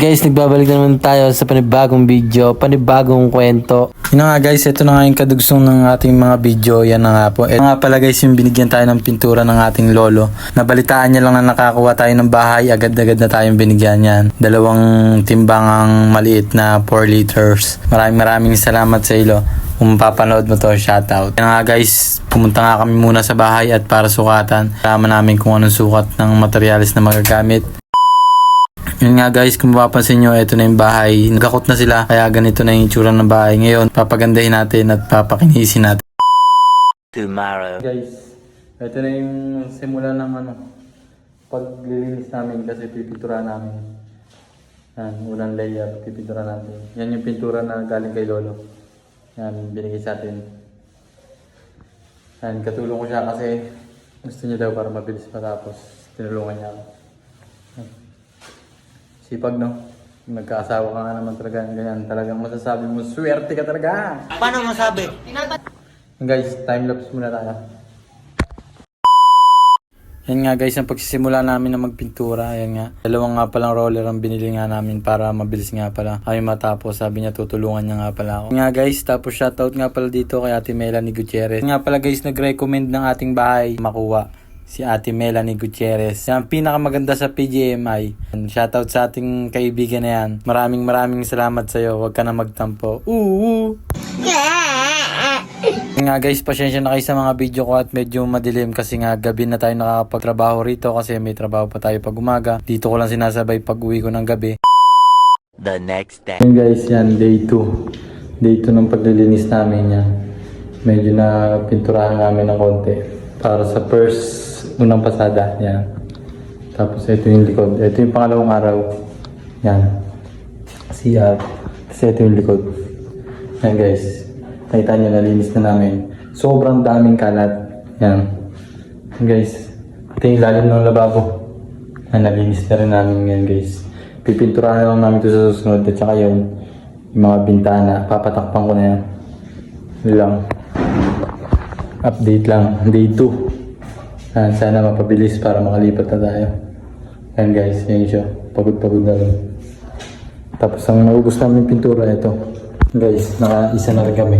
guys, nagbabalik na naman tayo sa panibagong video, panibagong kwento. Yun nga guys, ito na nga yung kadugsong ng ating mga video. Yan na nga po. Ito nga pala guys yung binigyan tayo ng pintura ng ating lolo. Nabalitaan niya lang na nakakuha tayo ng bahay. Agad-agad na tayong binigyan yan. Dalawang timbangang maliit na 4 liters. Maraming maraming salamat sa ilo. Kung papanood mo to, shoutout. Yan nga guys, pumunta nga kami muna sa bahay at para sukatan. Kalaman namin kung anong sukat ng materialis na magagamit. Yun nga guys, kung mapapansin nyo, ito na yung bahay. Nagakot na sila, kaya ganito na yung itsura ng bahay. Ngayon, papagandahin natin at papakinisin natin. tomorrow. Guys, ito na yung simula ng ano, paglilinis namin kasi pipintura namin. Yan, unang layer, pipintura natin. Yan yung pintura na galing kay Lolo. Yan, binigay sa atin. Yan, katulong ko siya kasi gusto niya daw para mabilis matapos. Tinulungan niya ako. Sipag, no? Nagkaasawa ka nga naman talaga. Ganyan, talagang masasabi mo, swerte ka talaga! Paano masabi? Guys, time lapse muna tayo. Yan nga guys, ang pagsisimula namin na magpintura, yan nga. Dalawang nga palang roller ang binili nga namin para mabilis nga pala kami matapos. Sabi niya tutulungan niya nga pala ako. Yan nga guys, tapos shoutout nga pala dito kay Ate Melanie Gutierrez. Yan nga pala guys, nag-recommend ng ating bahay makuha si Ate Melanie Gutierrez. Yan ang pinakamaganda sa PGMI. Shoutout sa ating kaibigan na yan. Maraming maraming salamat sa iyo. Huwag ka na magtampo. Uuu! nga guys, pasensya na kayo sa mga video ko at medyo madilim kasi nga gabi na tayo nakakapagtrabaho rito kasi may trabaho pa tayo pag umaga. Dito ko lang sinasabay pag uwi ko ng gabi. The next day. Yan guys, yan day 2. Day 2 ng paglilinis namin yan. Medyo na pinturahan namin ng konti. Para sa first unang pasada. Yan. Tapos ito yung likod. Ito yung pangalawang araw. Yan. CR. Tapos ito yung likod. Yan guys. Nakita nyo, nalinis na namin. Sobrang daming kalat. Yan. Yan guys. Ito yung lalim ng lababo. Yan, nalinis na rin namin ngayon guys. Pipinturahan lang namin ito sa susunod. At saka yun, yung mga bintana. Papatakpan ko na yan. Yun lang. Update lang. Day 2. Yan, sana mapabilis para makalipat na tayo. Yan guys, yan siya. Pagod-pagod na rin. Tapos ang naubos namin pintura ito. Guys, naka-isa na rin kami.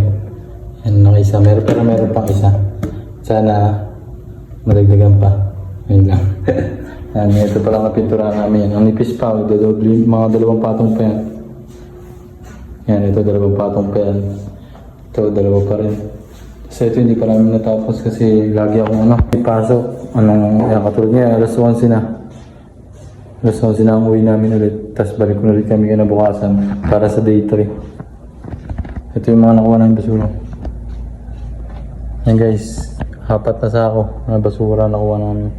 Yan, naka-isa. Meron pero meron pang isa. Sana madagdagan pa. Yun lang. yan, ito pa lang ang pintura namin. Ang nipis pa, dadobli, mga dalawang patong pa yan. Yan, ito dalawang patong pa yan. Ito, dalawa pa rin. Kasi ito hindi pa namin natapos kasi lagi akong ano, ipasok. Anong, yan, katulad niya, alas 11 na. Alas 11 na ang uwi namin ulit. Tapos balik ko na ulit kami kinabukasan para sa day 3. Ito yung mga nakuha ng basura. Yan guys, apat na sako na basura nakuha namin.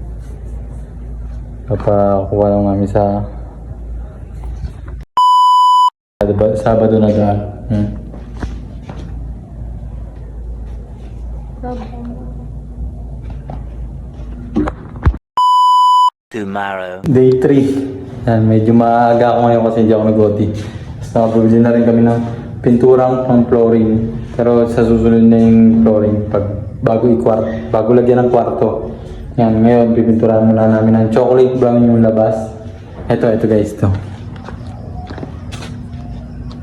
Napakuha lang namin sa Sabado, na gaan. Hmm. Tomorrow. Day 3. Yan, medyo maaga ako ngayon kasi hindi ako nag-OT. Tapos nakabili na rin kami ng pinturang pang flooring. Pero sa susunod na yung flooring pag bago i-kwart, bago lagyan ng kwarto. Yan, ngayon pipinturahan muna namin ng chocolate brown yung labas. Ito, ito guys, ito.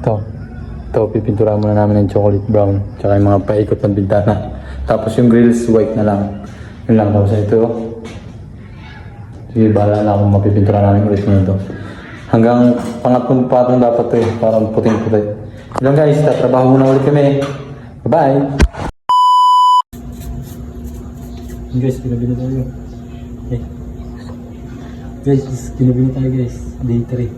Ito. Ito, pipinturahan muna namin ng chocolate brown. Tsaka yung mga paikot ng bintana. Tapos yung grills, white na lang. Yun lang. Tapos ito, Sige, bahala na akong mapipintura namin ulit nito. Hanggang pangatlong patong dapat to eh, parang puting-puti. Yun guys, tatrabaho muna ulit kami. Bye-bye! Guys, kinabili tayo. Okay. Guys, kinabili tayo guys. Day 3.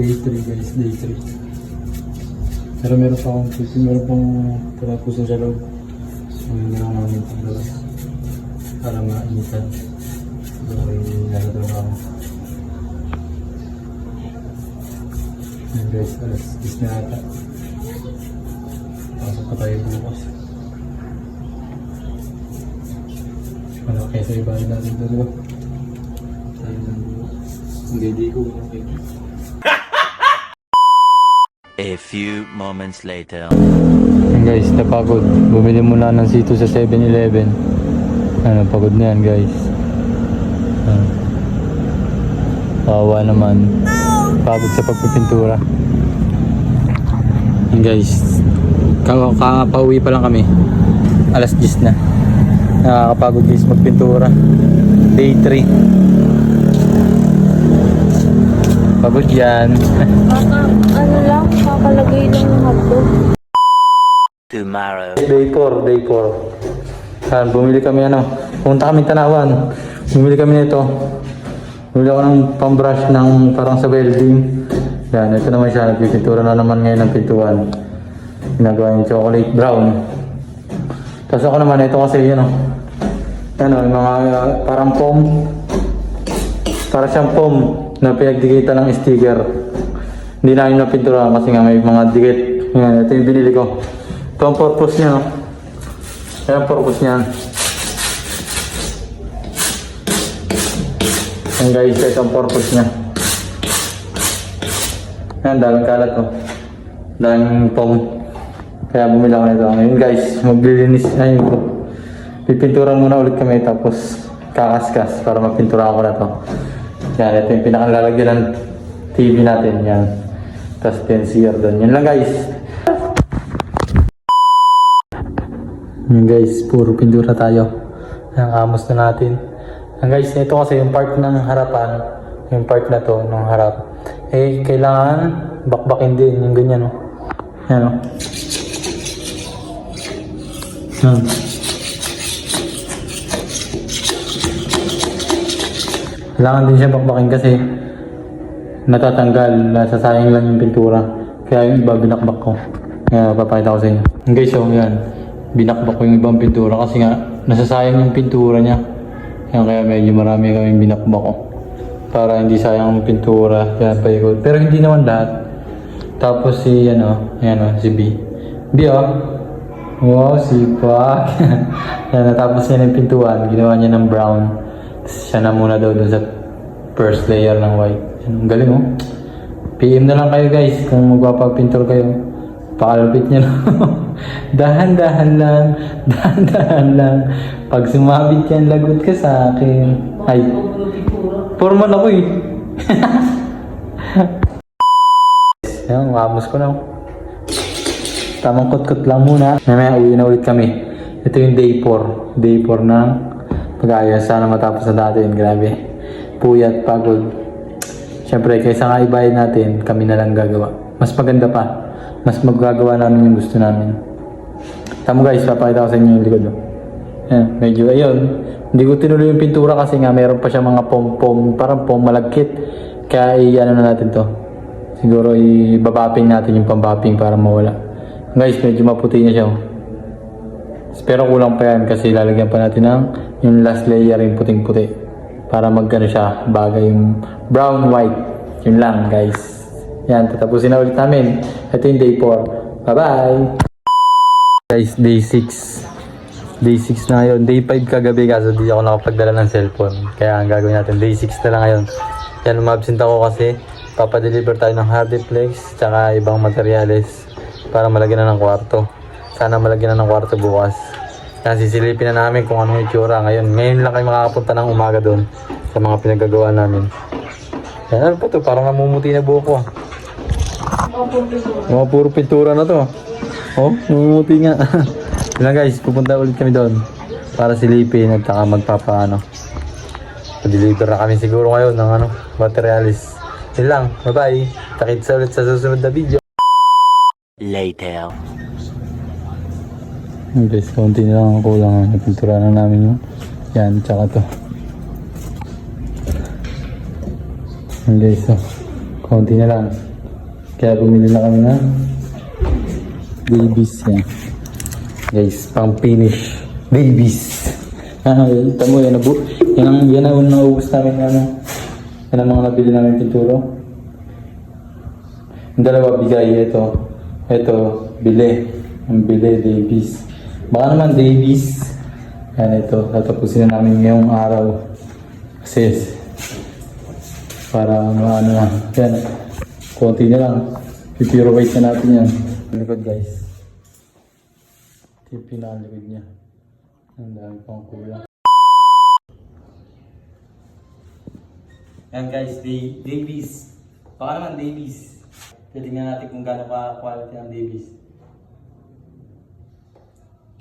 Day 3 guys, day 3. Pero meron pa akong meron pang tarapuso sa loob. Ang ginawa namin pang labas. Para mainitan. Yung nalatrabaho ako. Yan guys, alas 10 na ata. Pasok pa tayo bukas. Wala kayo sa iba natin ba? Tayo ng bukas. Hindi, di ko. Okay. A few moments later. Yan guys, napagod. Bumili muna ng sito sa 7-Eleven. Ano, pagod na yan guys. Yan. Kawawa naman. Pagod sa pagpipintura. Yun guys. Ka- Kakapauwi pa lang kami. Alas 10 na. Nakakapagod guys magpintura. Day 3. Pagod yan. Kaka, ano lang, kakalagay lang ng hotdog. Tomorrow. Day 4, day 4. Yan, bumili kami ano. Pumunta kami Tanawan. Bumili kami nito. Bumili ako ng pambrush ng parang sa welding. Yan, ito naman siya. Nagpipintura na naman ngayon ng pintuan. Ginagawa yung chocolate brown. Tapos ako naman, ito kasi yun. Ano, yung mga uh, parang foam. Para siyang foam na pinagdikitan ng sticker. Hindi namin napintura kasi nga may mga dikit. Yan, ito yung binili ko. Ito ang purpose niya, no? Ang purpose niya. Yan guys, ito ang purpose niya. Yan, daming kalat, oh. Daming foam. Kaya bumili ako nito. Ngayon guys, maglilinis. Ay, pipintura muna ulit kami tapos kakaskas para mapintura ako na to. Yan, ito yung pinakalalagyan ng TV natin. Yan. Tapos 10 CR doon. Yan lang guys. Yan guys, puro pintura tayo. Ang amos na natin. Yan guys, ito kasi yung part ng harapan, yung part na to, ng harap. Eh, kailangan bakbakin din, yung ganyan, no? Yan, no? Yan. Kailangan din siya bakbakin kasi natatanggal, nasasayang lang yung pintura. Kaya yung iba binakbak ko. Kaya papakita ko sa inyo. Okay, so yan. Binakbak ko yung ibang pintura kasi nga nasasayang yung pintura niya. Yan, kaya medyo marami kami binakbak ko. Para hindi sayang ang pintura. Kaya paikot. Pero hindi naman lahat. Tapos si, ano, yan o, si B. B o. Wow, sipag. yan, natapos niya ng pintuan. Ginawa niya ng brown. Siya na muna daw dun sa first layer ng white. Ang galing oh. PM na lang kayo guys kung magpapapintor kayo. Pakalapit niya na. dahan-dahan lang. Dahan-dahan lang. Pag sumabit yan, lagot ka sa akin. Ay. Formal ako eh. Yan, amos ko na. oh. Tamang kot-kot lang muna. Mamaya uwi na ulit kami. Ito yung day 4. Day 4 ng pag-ayos. Sana matapos na natin. Grabe. Puyat, pagod. Siyempre, kaysa nga ibayad natin, kami na lang gagawa. Mas maganda pa. Mas magagawa namin yung gusto namin. Tama guys, papakita ko sa inyo yung likod. oh. Yan, medyo ayun. Hindi ko tinuloy yung pintura kasi nga meron pa siya mga pom-pom, parang pom malagkit. Kaya i-ano na natin to. Siguro i-babapping natin yung pambapping para mawala. Guys, medyo maputi na siya. oh. Pero kulang pa yan kasi lalagyan pa natin ng yung last layer yung puting-puti. Para magkano siya, bagay yung brown white. Yun lang guys. Yan, tatapusin na ulit namin. Ito yung day 4. Bye-bye! Guys, day 6. Day 6 na ngayon. Day 5 kagabi kaso di ako nakapagdala ng cellphone. Kaya ang gagawin natin, day 6 na lang ngayon. Yan, umabsent ako kasi papadeliver tayo ng hardiplex tsaka ibang materyales para malagyan na ng kwarto. Sana malagyan na ng kwarto bukas. Yan, sisilipin na namin kung anong itsura ngayon. Ngayon lang kayo makakapunta ng umaga doon sa mga pinagagawa namin. Yan, ano pa to? Parang namumuti na buhok ko. Mga puro pintura na to. Oh, namumuti nga. Yun lang guys, pupunta ulit kami doon para silipin at saka magpapaano. Pa-deliver na kami siguro ngayon ng ano, materialis. Yun lang, bye-bye. Takit sa ulit sa susunod na video. Later. Yung guys, konti na lang ang kulang. Napintura na namin yung yan, tsaka to. Yung guys, oh, konti na lang. Kaya bumili na kami ng babies yan. Guys, pang finish. Babies. Yan, tamo yan. Nabu yan ang, yan ang naubos namin ano. Yan ang mga nabili namin pinturo. Yung dalawa bigay, ito. Ito, bili. Ang bili, Davies. Baka naman Davies. Yan ito, tatapusin na namin ngayong araw. Kasi, para maano na. Yan, konti na lang. Pipurify na natin yan. Likod guys. Ito yung pinakalikod niya. Ang dami pang kulang. Yan guys, Davies. Baka naman Davies. Titingnan natin kung gaano ka quality ang Davies.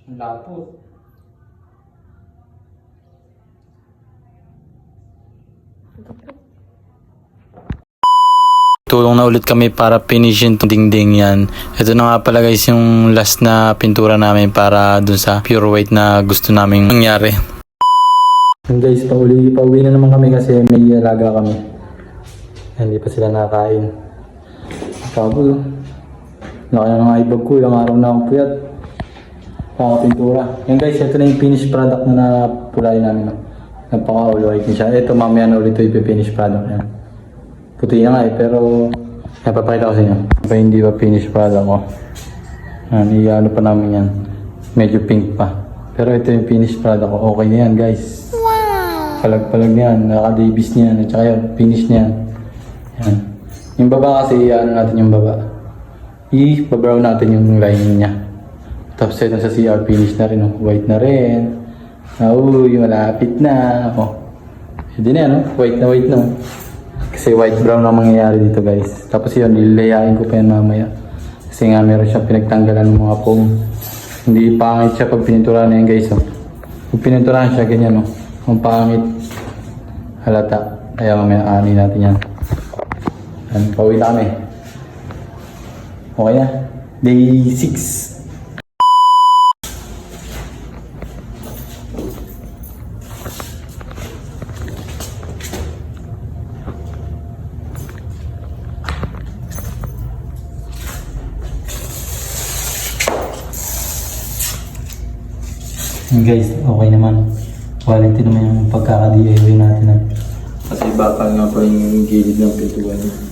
Ang lapo. Tulong na ulit kami para finishin itong dingding yan. Ito na nga pala guys yung last na pintura namin para dun sa pure white na gusto naming mangyari. guys, pauli, pauwi na naman kami kasi may alaga kami. Hindi pa sila nakakain. Kago. Laki na ng ibag ko, ilang araw na akong puyat. Kakapintura. Yan guys, ito na yung finished product na napulay namin. No? Napaka-all white niya siya. Ito mamaya na ulit ito yung finished product yan. Puti na nga eh, pero napapakita ko sa inyo. Pa hindi pa finished product ko. Yan, i-ano pa namin yan. Medyo pink pa. Pero ito yung finished product ko. Okay na yan guys. Palag-palag na yan. Naka-davis niya yan. At saka yun, finish niya yan. Yan. Yung baba kasi, i-ano natin yung baba. I-brown natin yung lining niya. Tapos ito sa CR finish na rin. Oh. White na rin. Uy, malapit na. Oh. Hindi na oh. white na white na. oh. Kasi white brown ang mangyayari dito guys. Tapos yun, lililayain ko pa yan mamaya. Kasi nga meron siyang pinagtanggalan ng mga foam. Hindi pangit siya pag pininturahan na yan guys. Oh. Pag pininturahan siya, ganyan oh. Ang pangit. Halata. Kaya mamaya ani natin yan. Yan, pauwi na kami. Okay na. Day 6. Yan guys, okay naman. Quality naman yung pagkaka-DIY natin. ah. Kasi bakal nga pa yung gilid ng pintuan niya.